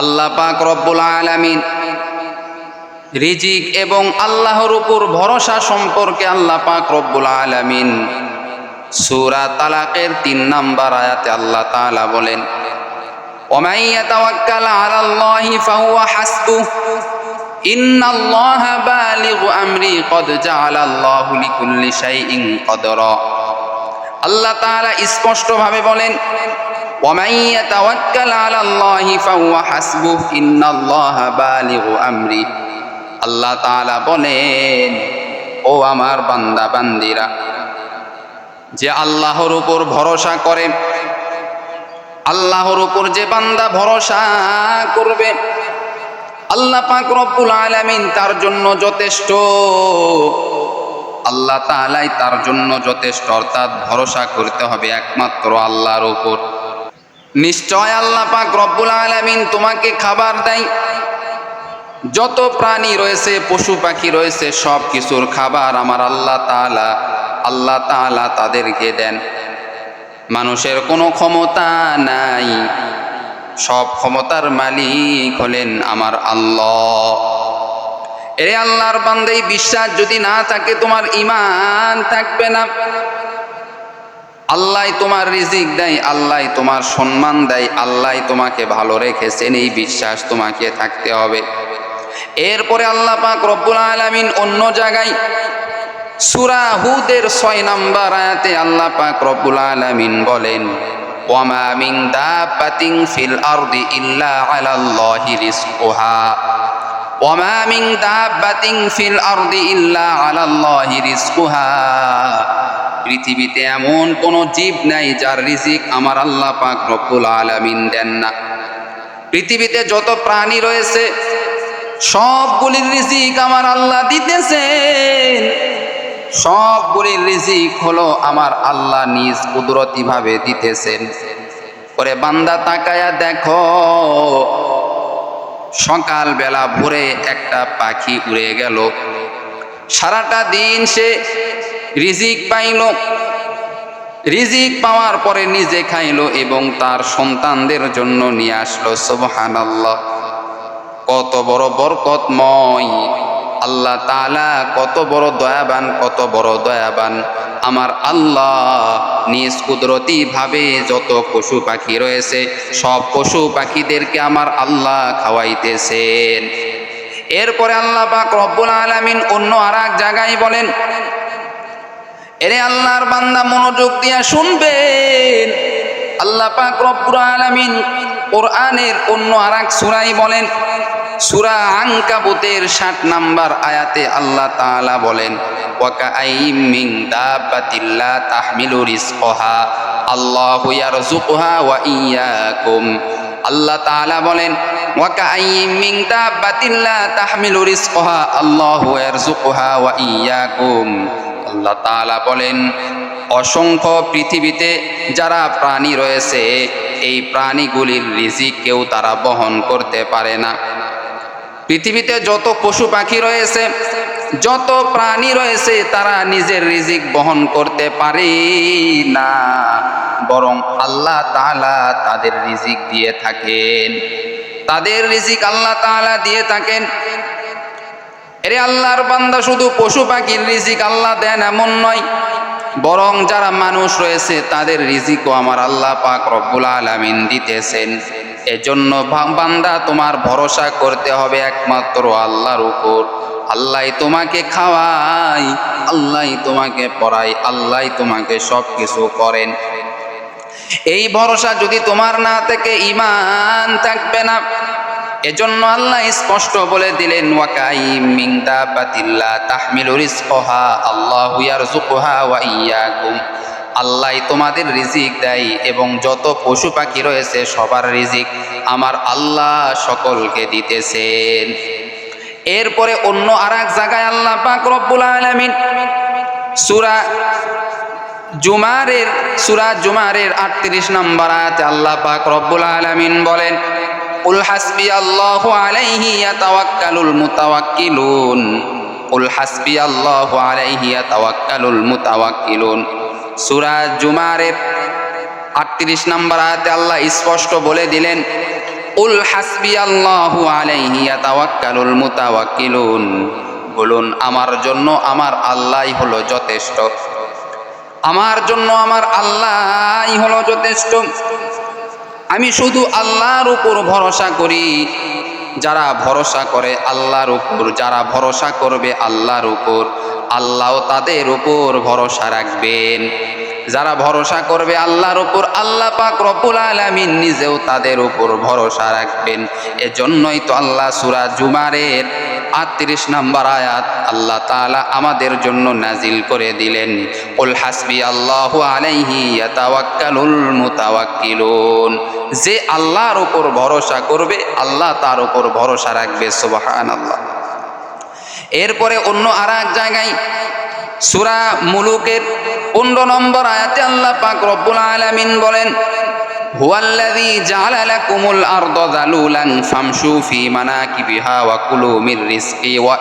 আল্লাহ পাক রব্বুল আলামিন রিজিক এবং আল্লাহর উপর ভরসা সম্পর্কে আল্লাহ পাক রব্বুল আলামিন সূরা তালাকের তিন নাম্বার আয়াতে আল্লাহ তাআলা বলেন, ওমাই ইয়াতাওয়াক্কাল আলাল্লাহি ফাহুয়া হাসবুহ, ইন্নাল্লাহ বালিগু আমরি কদ জাআলাল্লাহু লিকুল্লি শাইইন কদরা। আল্লাহ তাআলা স্পষ্টভাবে বলেন ومن يتوكل على الله فهو حسبه إن الله بالغ أمري আল্লাহ তাআলা বলেন ও আমার বান্দা বান্দিরা যে আল্লাহর উপর ভরসা করে আল্লাহর উপর যে বান্দা ভরসা করবে আল্লাহ পাক রব্বুল আলামিন তার জন্য যথেষ্ট আল্লাহ তাআলাই তার জন্য যথেষ্ট অর্থাৎ ভরসা করতে হবে একমাত্র আল্লাহর উপর নিশ্চয় আল্লাহ পাক রব্বুল আলামিন তোমাকে খাবার দেয়। যত প্রাণী রয়েছে, পশু পাখি রয়েছে, সব কিছুর খাবার আমার আল্লাহ তাআলা আল্লাহ তাআলা তাদেরকে দেন। মানুষের কোনো ক্ষমতা নাই। সব ক্ষমতার মালিক হলেন আমার আল্লাহ। এরে আল্লাহর বান্দাই বিশ্বাস যদি না থাকে, তোমার ইমান থাকবে না। আল্লাহ তোমার রিজিক দেয়, আল্লাহ তোমার সম্মান দেয়, আল্লাহ তোমাকে ভালো রেখেছেন, এই বিশ্বাস তোমাকে থাকতে হবে। এরপরে আল্লাহ পাক রব্বুল আলামিন অন্য জায়গায় সুরা হুদের ছয় নম্বর আয়াতে আল্লাহ পাক রব্বুল আলামিন বলেন, ওয়ামা মিন দাব্বাতিন ফিল আরদি ইল্লা আলাল্লাহি রিজকুহা। ওয়ামা মিন ফিল আরদি ইল্লা আলাল্লাহি রিজকুহা। পৃথিবীতে এমন কোনো জীব নাই যার রিজিক আমার আল্লাহ পাক রব্বুল আলামিন দেন না। পৃথিবীতে যত প্রাণী রয়েছে, সবগুলির রিজিক আমার আল্লাহ দিতেছেন। সবগুলির রিজিক হলো আমার আল্লাহ নিজ কুদরতি ভাবে দিতেছেন। পরে বান্দা, তাকায়া দেখো সকাল বেলা ভোরে একটা পাখি উড়ে গেল। সারাটা দিন সে রিজিক পাইল। রিজিক পাওয়ার পরে নিজে খাইলো এবং তার সন্তানদের জন্য নিয়ে আসলো, সুবহানাল্লাহ। কত বড় বরকতময়। আল্লাহ তাআলা কত বড় দয়াবান, কত বড় দয়াবান। আমার আল্লাহ নিজ কুদরতি ভাবে যত পশু পাখি রয়েছে, সব পশু পাখিদেরকে আমার আল্লাহ খাওয়াইতেছেন। এরপরে আল্লাহ পাক রব্বুল আলামিন অন্য আর এক জায়গায় বলেন এরে আল্লাহর বান্দা মনোযোগ দিয়া শুনবেন। আল্লাহ পাক রব্বুল আলামিন কোরআনের অন্য আর এক সুরাই বলেন, সুরা আঙ্কাবুতের ষাট নাম্বার আয়াতে আল্লাহ তাআলা বলেন, ওয়াকাআইম মিন দাব্বাতিল্লা তাহমিলু রিজকহা, আল্লাহু ইয়ারযুকুহা ওয়া ইয়্যাকুম আল্লাহ তাআলা বলেন, ওয়াকাআইম মিন দাব্বাতিল্লা তাহমিলু রিজকহা, আল্লাহু ইয়ারযুকুহা ওয়া ইয়্যাকুম আল্লাহ তালা বলেন, অসংখ্য পৃথিবীতে যারা প্রাণী রয়েছে, এই প্রাণীগুলির রিজিক কেউ তারা বহন করতে পারে না। পৃথিবীতে যত পশু পাখি রয়েছে, যত প্রাণী রয়েছে, তারা নিজের রিজিক বহন করতে পারে না, বরং আল্লাহ তালা তাদের রিজিক দিয়ে থাকেন। তাদের রিজিক আল্লাহ তাআলা দিয়ে থাকেন। এরে আল্লাহর বান্দা শুধু পশু পাখির রিজিক আল্লাহ দেন এমন নয়, বরং যারা মানুষ রয়েছে তাদের রিজিকও আমার আল্লাহ পাক রব্বুল আলামিন দিতেছেন। এজন্য বান্দা তোমার ভরসা করতে হবে একমাত্র আল্লাহর উপর। আল্লাহ তোমাকে খাওয়াই আল্লাহ তোমাকে পড়াই আল্লাহ তোমাকে সব কিছু করেন। এই ভরসা যদি তোমার না থেকে ইমান থাকবে না এজন্য আল্লাহ স্পষ্ট বলে দিলেন ওয়া আল্লাহ তোমাদের রিজিক দেয় এবং যত পশু পাখি রয়েছে সবার রিজিক আমার আল্লাহ সকলকে দিতেছেন। এরপরে অন্য আর এক জায়গায় আল্লাহ পাক রব্বুল আলামিন সূরা জুমারের সূরা জুমারের 38 নম্বর আয়াতে আল্লাহ পাক রব্বুল আলামিন বলেন কুল হাসবি আল্লাহু আলাইহি ইয়াতাওয়াক্কালুল মুতাওয়াক্কিলুন কুল হাসবি আল্লাহু আলাইহি ইয়াতাওয়াক্কালুল মুতাওয়াক্কিলুন সূরা জুমারের 38 নম্বর আয়াতে আল্লাহ স্পষ্ট বলে দিলেন, উল হাসবি আল্লাহু আলাইহি ইয়াতাওয়াক্কালুল মুতাওয়াক্কিলুন বলুন, আমার জন্য আমার আল্লাহই হলো যথেষ্ট। আমার জন্য আমার আল্লাহই হলো যথেষ্ট। আমি শুধু আল্লাহর উপর ভরসা করি। যারা ভরসা করে আল্লাহর উপর, যারা ভরসা করবে আল্লাহর উপর, আল্লাহ তাদের উপর ভরসা রাখবেন। যারা ভরসা করবে আল্লাহর উপর, আল্লাহ পাক রব্বুল আলামিন নিজেও তাদের উপর ভরসা রাখবেন। এজন্যই তো আল্লাহ সূরা জুমারের আটত্রিশ নম্বর আয়াত আল্লাহ তাআলা আমাদের জন্য নাজিল করে দিলেন। উল হাসবি আল্লাহু আলাইহি ইয়াতাওয়াক্কালুল মুতাওয়াক্কিলুন। যে আল্লাহর উপর ভরসা করবে, আল্লাহ তার উপর ভরসা রাখবে, সুবহানাল্লাহ। এরপরে অন্য আর এক জায়গায় সুরা মুলুকের পনেরো নম্বর আয়াতে আল্লাহ পাক রব্বুল আলামিন বলেন, হুয়াল্লাযী জাআলা লাকুমুল আরদা যালুলান ওয়া কুলু ওয়া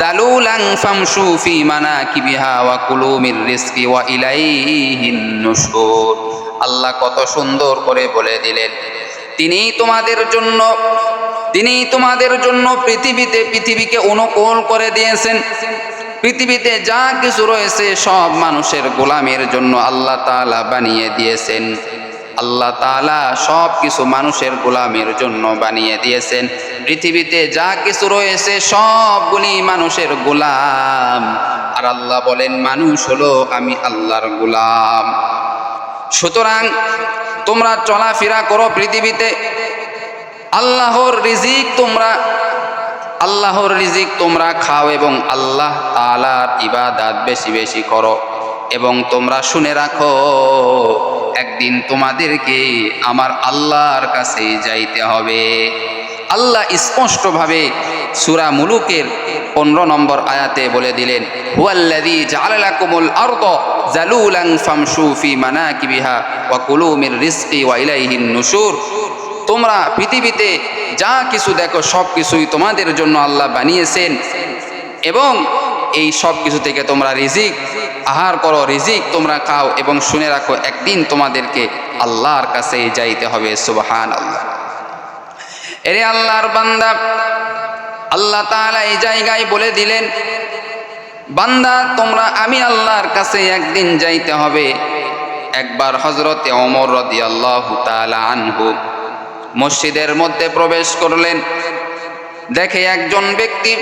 যালুলান ফামশু ফি মানাকিবিহা ওয়া কুলু মির রিজকি ওয়া ইলাইহিন নুশুর আল্লাহ কত সুন্দর করে বলে দিলেন, তিনি তোমাদের জন্য, তিনি তোমাদের জন্য পৃথিবীতে পৃথিবীকে অনুকূল করে দিয়েছেন। পৃথিবীতে যা কিছু রয়েছে সব মানুষের গোলামের জন্য আল্লাহ তাআলা বানিয়ে দিয়েছেন। আল্লাহ তালা সব কিছু মানুষের গোলামের জন্য বানিয়ে দিয়েছেন। পৃথিবীতে যা কিছু রয়েছে সবগুলি মানুষের গোলাম। আর আল্লাহ বলেন, মানুষ হলো আমি আল্লাহর গোলাম। সুতরাং তোমরা চলাফেরা করো পৃথিবীতে। আল্লাহর রিজিক তোমরা, আল্লাহর রিজিক তোমরা খাও এবং আল্লাহ তালার ইবাদাত বেশি বেশি করো। এবং তোমরা শুনে রাখো একদিন তোমাদেরকে আমার আল্লাহর কাছে যাইতে হবে। আল্লাহ স্পষ্টভাবে সুরা মুলুকের পনেরো নম্বর আয়াতে বলে দিলেন, হুয়াল্লাযী জাআলা লাকুমুল আরদ জালুলান ফামশু ফি মানাকিবিহা ওয়া কুলু মির রিজকি ওয়া তোমরা পৃথিবীতে যা কিছু দেখো, সব কিছুই তোমাদের জন্য আল্লাহ বানিয়েছেন এবং এই সব কিছু থেকে তোমরা রিজিক আহার করো, রিজিক তোমরা খাও এবং শুনে রাখো, একদিন তোমাদেরকে আল্লাহর কাছে যাইতে হবে সুবহান আল্লাহ এরে আল্লাহর বান্দা, আল্লাহ তাআলা এই জায়গায় বলে দিলেন, বান্দা, তোমরা আমি আল্লাহর কাছে একদিন যাইতে হবে। একবার হজরতে অমর রদি আল্লাহ আনহু মসজিদের মধ্যে প্রবেশ করলেন। দেখে একজন ব্যক্তি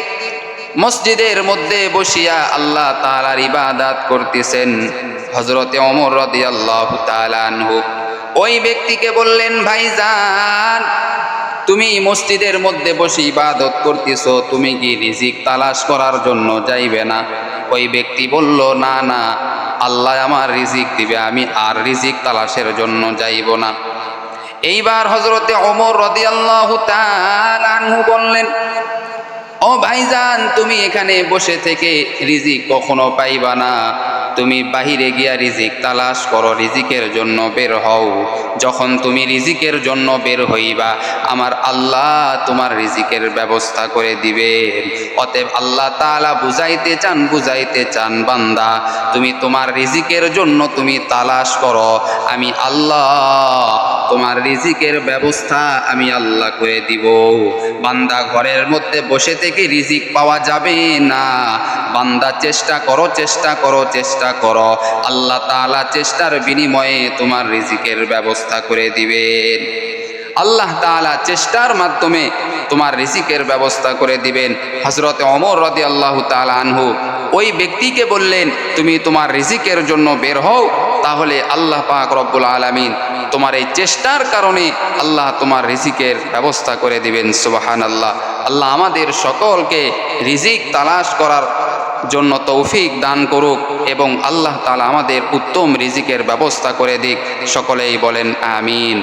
মসজিদের মধ্যে বসিয়া আল্লাহ তালার ইবাদাত করতেছেন। হজরতে অমর রদি আল্লাহ আনহু। ওই ব্যক্তিকে বললেন, ভাইজান, তুমি মসজিদের মধ্যে বসে ইবাদত করতেছ, তুমি কি রিজিক তালাশ করার জন্য যাইবে না? ওই ব্যক্তি বলল, না না, আল্লাহ আমার রিজিক দিবে, আমি আর রিজিক তালাশের জন্য যাইব না। এইবার হজরতে অমর রদিয়াল্লাহু আনহু বললেন ও ভাইজান, তুমি এখানে বসে থেকে রিজিক কখনো পাইবা না। তুমি বাহিরে গিয়া রিজিক তালাশ করো, রিজিকের জন্য বের হও। যখন তুমি রিজিকের জন্য বের হইবা, আমার আল্লাহ তোমার রিজিকের ব্যবস্থা করে দিবে অতএব আল্লাহ তাআলা বুঝাইতে চান বুঝাইতে চান, বান্দা, তুমি তোমার রিজিকের জন্য তুমি তালাশ করো। আমি আল্লাহ তোমার রিজিকের ব্যবস্থা আমি আল্লাহ করে দিব। বান্দা ঘরের মধ্যে বসে থেকে রিজিক পাওয়া যাবে না। বান্দা চেষ্টা করো চেষ্টা করো চেষ্টা করো। আল্লাহ তাআলা চেষ্টার বিনিময়ে তোমার রিজিকের ব্যবস্থা করে দিবেন। আল্লাহ তাআলা চেষ্টার মাধ্যমে তোমার রিজিকের ব্যবস্থা করে দিবেন। হজরত অমর রদি আল্লাহ আনহু ওই ব্যক্তিকে বললেন, তুমি তোমার রিজিকের জন্য বের হও, তাহলে আল্লাহ পাক রব্বুল আলামিন তোমার এই চেষ্টার কারণে আল্লাহ তোমার রিজিকের ব্যবস্থা করে দিবেন সুবাহান আল্লাহ আল্লাহ আমাদের সকলকে রিজিক তালাশ করার জন্য তৌফিক দান করুক এবং আল্লাহ তালা আমাদের উত্তম রিজিকের ব্যবস্থা করে দিক। সকলেই বলেন, আমিন।